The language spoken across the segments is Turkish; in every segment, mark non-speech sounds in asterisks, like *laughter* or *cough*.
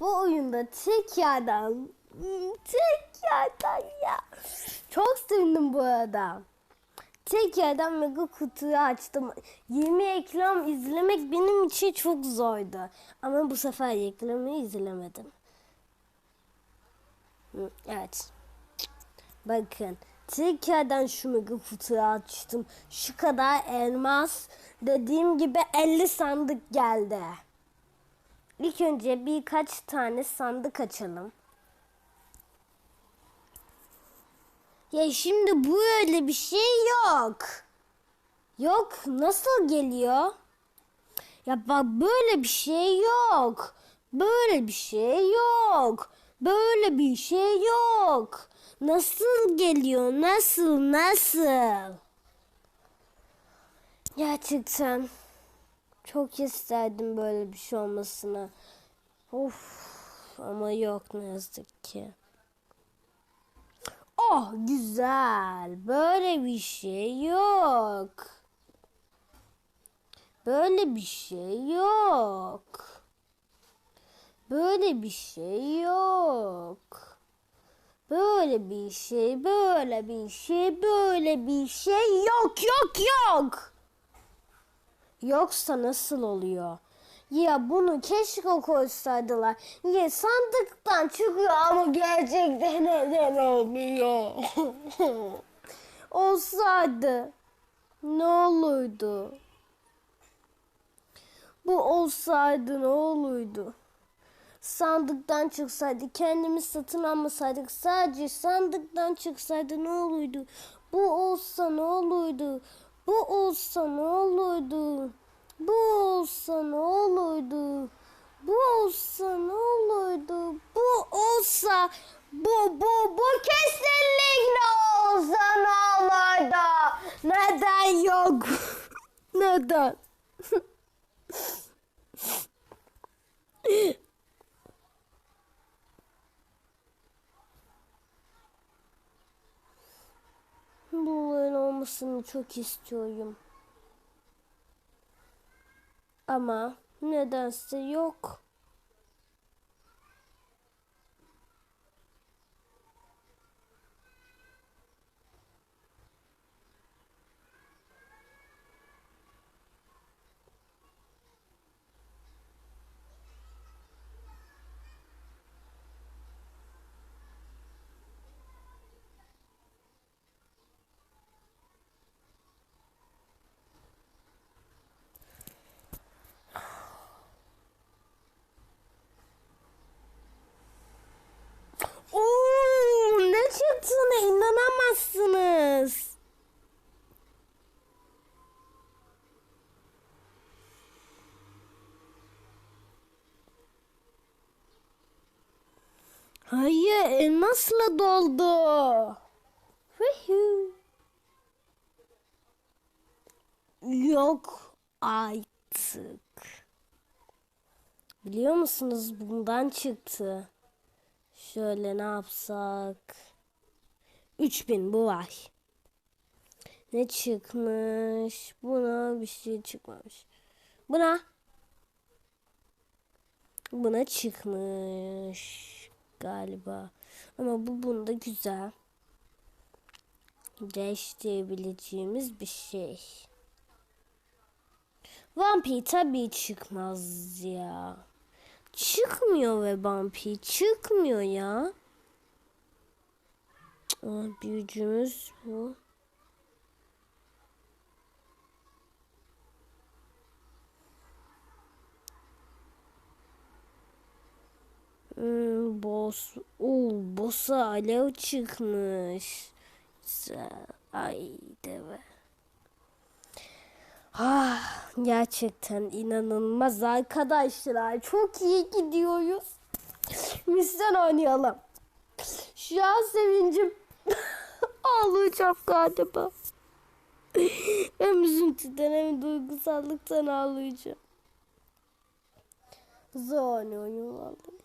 Bu oyunda tek yerden tek yerden ya. Çok sevindim bu arada. Tek yerden mega kutuyu açtım. 20 ekran izlemek benim için çok zordu. Ama bu sefer reklamı izlemedim. Evet. Bakın. Tekrardan şu mega kutuyu açtım. Şu kadar elmas. Dediğim gibi 50 sandık geldi. İlk önce birkaç tane sandık açalım. Ya şimdi bu öyle bir şey yok. Yok nasıl geliyor? Ya bak böyle bir şey yok. Böyle bir şey yok. Böyle bir şey yok. Nasıl geliyor? Nasıl? Nasıl? Gerçekten çok isterdim böyle bir şey olmasını. Of ama yok ne yazık ki. Oh güzel. Böyle bir şey yok. Böyle bir şey yok. Böyle bir şey yok. Böyle bir şey, böyle bir şey, böyle bir şey yok, yok, yok. Yoksa nasıl oluyor? Ya bunu keşke koysaydılar. Ya sandıktan çıkıyor ama gerçekten neden olmuyor? *laughs* Olsaydı ne olurdu? Bu olsaydı ne olurdu? Sandıktan çıksaydı kendimiz satın almasaydık sadece sandıktan çıksaydı ne olurdu? Bu olsa ne olurdu? Bu olsa ne olurdu? Bu olsa ne olurdu? Bu olsa ne olurdu? Bu olsa bu bu bu kesinlikle olsa ne olurdu? Neden yok? *laughs* Neden? *laughs* Bunların olmasını çok istiyorum. Ama nedense yok. Oo, ne çıktığına inanamazsınız. Hayır, elmasla doldu. Woohoo. Yok artık. Biliyor musunuz bundan çıktı. Şöyle ne yapsak? 3000 bu var. Ne çıkmış? Buna bir şey çıkmamış. Buna. Buna çıkmış galiba. Ama bu bunda güzel. Değiştirebileceğimiz bir şey. Vampir tabii çıkmaz ya. Çıkmıyor ve vampir çıkmıyor ya. Aa, büyücümüz bu. Hmm, boss. Oo, boss'a alev çıkmış. Güzel. Ay deve. Ah, gerçekten inanılmaz arkadaşlar. Çok iyi gidiyoruz. Bizden oynayalım. Şu an sevincim *laughs* ağlayacağım galiba. Hem üzüntüden hem duygusallıktan ağlayacağım. Zor oynuyorum vallahi.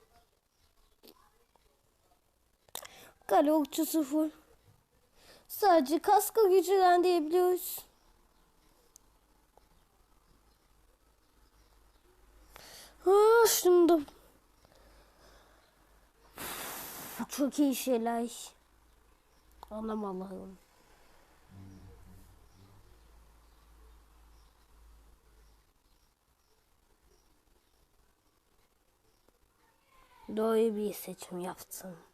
Kale okçusu full. Sadece kaska gücünden diyebiliyoruz. Ha şunu da Çok iyi şeyler. Anam Allah'ım. Doğru bir seçim yaptım.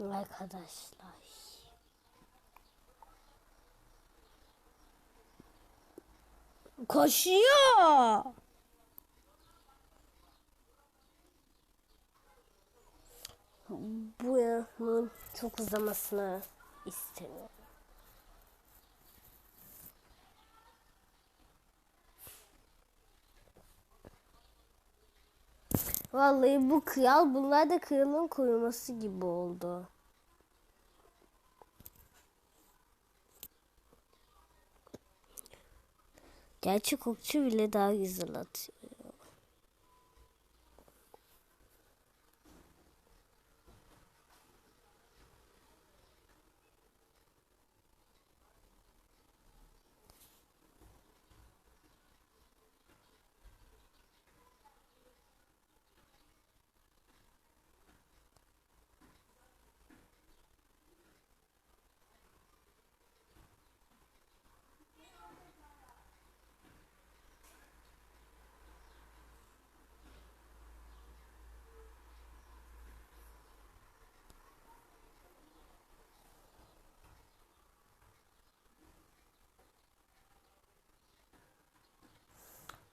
Arkadaşlar. Koşuyor. Bu bunun çok uzamasını istemiyorum. Vallahi bu kıyal bunlar da kıyalın koyulması gibi oldu. Gerçek okçu bile daha güzel atıyor.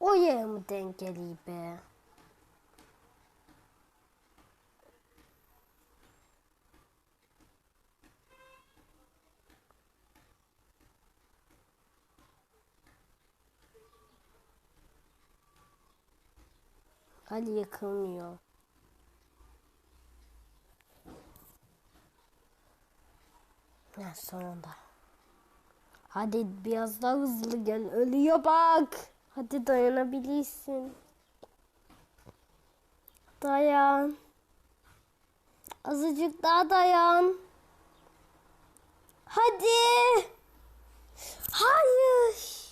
O denk geliyor be? Hadi yakılmıyor. Ha, sonunda. Hadi biraz daha hızlı gel. Ölüyor bak. Hadi dayanabilirsin. Dayan. Azıcık daha dayan. Hadi. Hayır.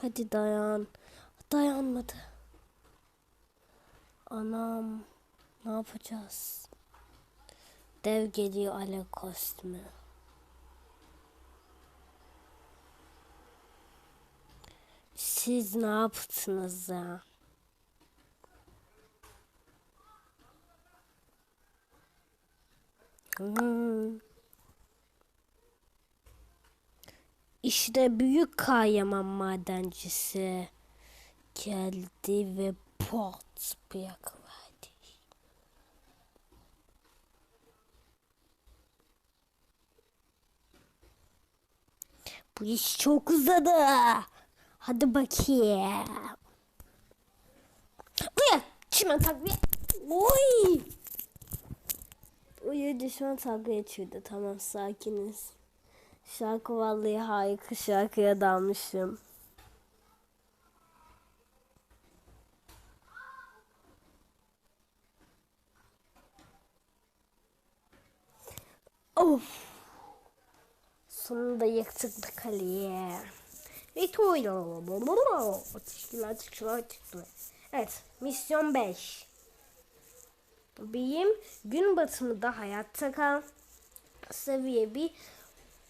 Hadi dayan. Dayanmadı. Anam. Ne yapacağız? Dev geliyor alev kostümü. Siz ne yaptınız ya? Hmm. İşte büyük Kayaman madencisi geldi ve pot bırakıverdi. Bu iş çok uzadı. Hadi bakayım. Uya çimen takviye. Oy. Uya düşman takviye çürdü. Tamam sakiniz. Şarkı vallahi harika şarkıya dalmışım. Of. Sonunda yıktık kaleyi. Victoria. Atıştılar atıştılar. Evet. Misyon 5. Benim gün batımında hayatta kal. Seviye bir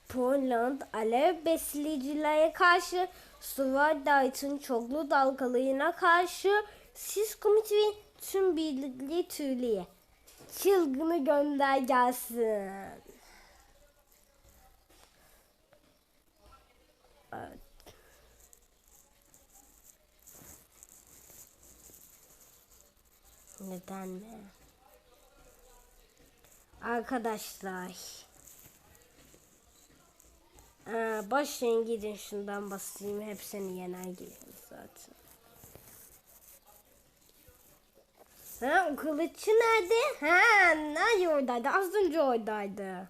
Poland alev besleyicilere karşı Swardight'ın çoklu dalgalarına karşı sis komiti ve tüm birlikli türlüye çılgını gönder gelsin. Evet. Neden mi? Arkadaşlar. Ee, başlayın gidin şundan basayım. Hepsini yener geliyor zaten. Ha o kılıççı nerede? Ha nerede oradaydı? Az önce oradaydı.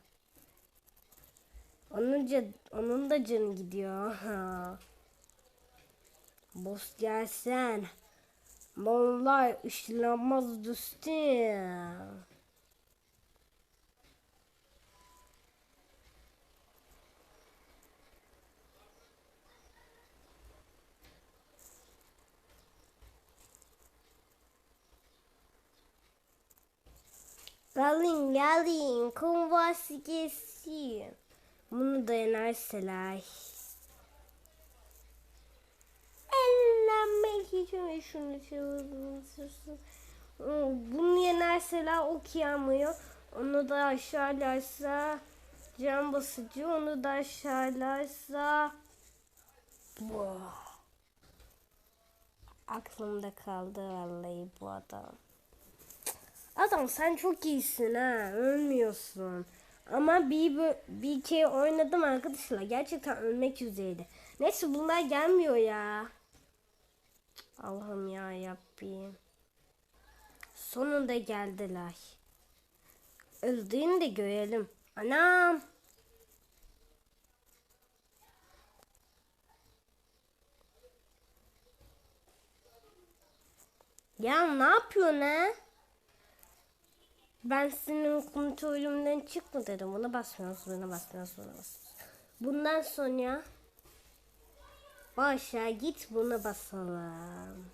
Onun, onun da canı gidiyor. Boss gelsen. Onlar ışınlanmaz dostum. Gelin gelin konvası gelsin. Bunu da yenerseler. Ellenmek için şunu çevirsin. Bunu yenerseler okuyamıyor. Onu da aşağılarsa can basıcı. Onu da aşağılarsa Buah. Aklımda kaldı vallahi bu adam. Adam sen çok iyisin ha. Ölmüyorsun. Ama bir, bir kere oynadım arkadaşlar. Gerçekten ölmek üzereydi. Neyse bunlar gelmiyor ya. Allah'ım ya Rabbim. Sonunda geldiler. Öldüğünü de görelim. Anam. Ya ne yapıyorsun ha? Ben senin kontrolümden çıkma dedim. Buna basmıyorsun, buna basmıyorsun, buna basmıyorsun. Bundan sonra başa git buna basalım.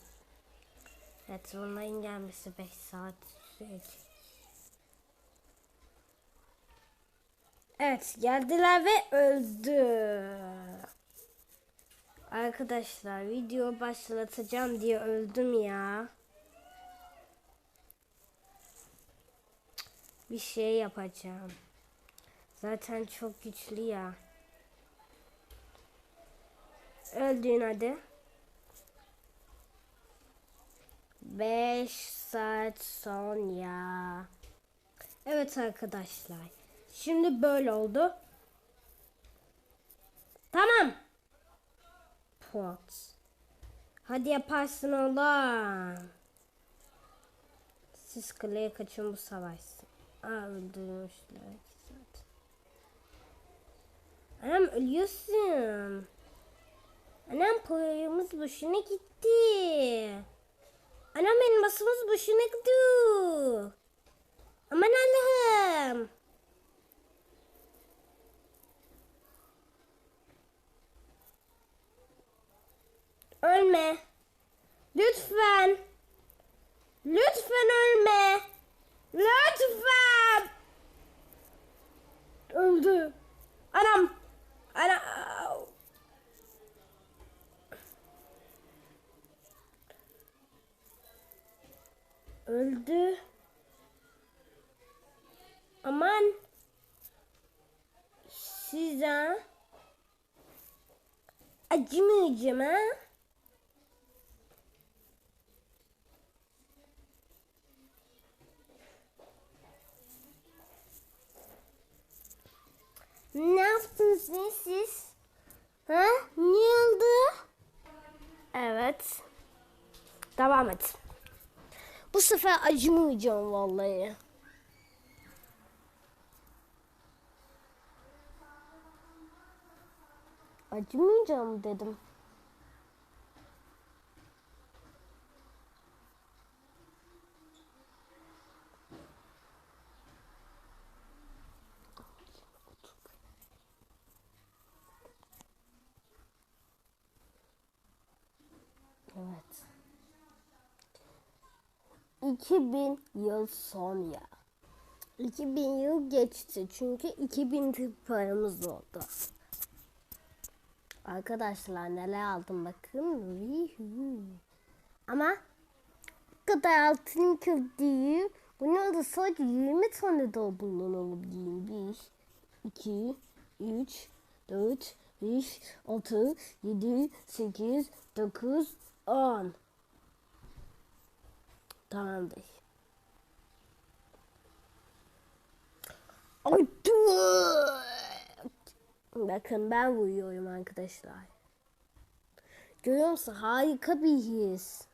Evet bunların gelmesi 5 saat sürecek. Evet geldiler ve öldü. Arkadaşlar video başlatacağım diye öldüm ya. Bir şey yapacağım. Zaten çok güçlü ya. Öldüğün hadi. 5 saat sonra. Evet arkadaşlar. Şimdi böyle oldu. Tamam. Pot. Hadi yaparsın oğlum. Siz kaleye kaçın bu savaşsın. Öldürmüşler iki saat. Anam ölüyorsun. Anam paramız boşuna gitti. Anam benim basımız boşuna gidiyor. Aman Allah'ım. Ölme. Lütfen. Lütfen ölme. Lütfen. Öldü. Anam. Ana. Öldü. Aman. Size acımayacağım ha. Ne yaptınız ne siz? Ha? Niye oldu? Evet. Devam et. Bu sefer acımayacağım vallahi. Acımayacağım dedim. Evet. 2000 yıl sonra. 2000 yıl geçti çünkü 2000 Türk paramız oldu. Arkadaşlar neler aldım bakın. Ama bu kadar altın köfteyim. Bunun da sadece 20 tane daha bundan alabileyim. 1, 2, 3, 4, 5, 6, 7, 8, 9, 10. Tamamdır. Ay. Bakın ben vuruyorum arkadaşlar. Görüyor musun? Harika bir his.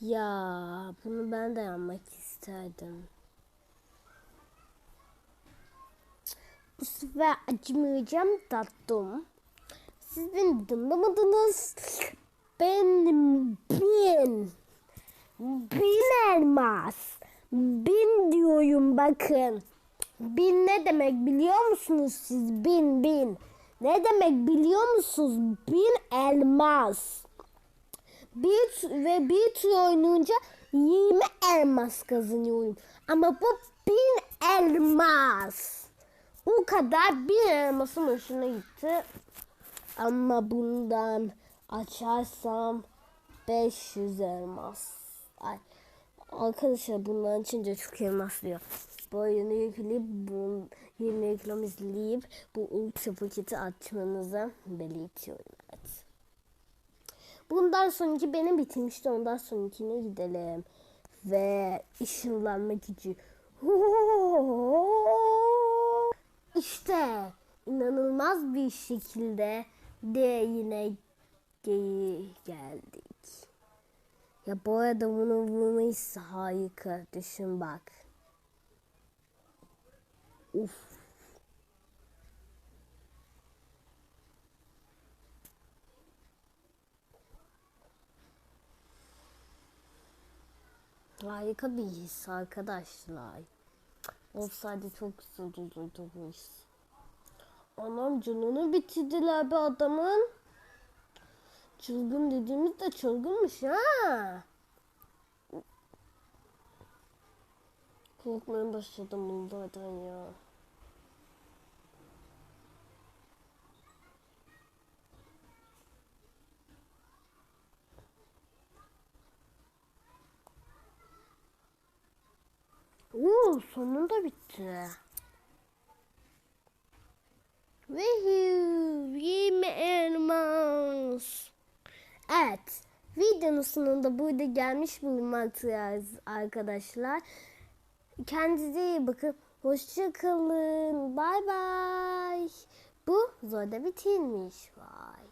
Ya bunu ben de yapmak isterdim. Bu sefer acımayacağım tatlım. Siz beni dinlemediniz. Benim bir bin. Elmas. Bin diyorum bakın. Bin ne demek biliyor musunuz siz? Bin bin. Ne demek biliyor musunuz? Bin elmas. Bir ve bir tur oynayınca 20 elmas kazanıyorum. Ama bu bin elmas. O kadar bin elmasım hoşuna gitti. Ama bundan açarsam 500 elmas. Ay. Arkadaşlar bundan açınca çok elmas diyor. Bu oyunu yükleyip bu 20 reklam izleyip bu ultra paketi açmanızı belirtiyorum. Evet. Bundan sonraki benim bitirmişti. Ondan sonrakine gidelim. Ve ışınlanma gücü. *laughs* İşte inanılmaz bir şekilde de yine geri geldik. Ya bu arada bunu vurmayı harika. Düşün bak. Uf. Harika bir his arkadaşlar. Olsaydı çok güzel olurdu. Anam canını bitirdiler be adamın. Çılgın dediğimiz de çılgınmış ha. Korkmaya başladım bunlardan ya. Oo, sonunda bitti. Ve 20 elmas. Evet. Videonun sonunda burada gelmiş bulunmaktayız arkadaşlar. Kendinize iyi bakın. Hoşça kalın. Bay bay. Bu zorda bitirmiş. Vay.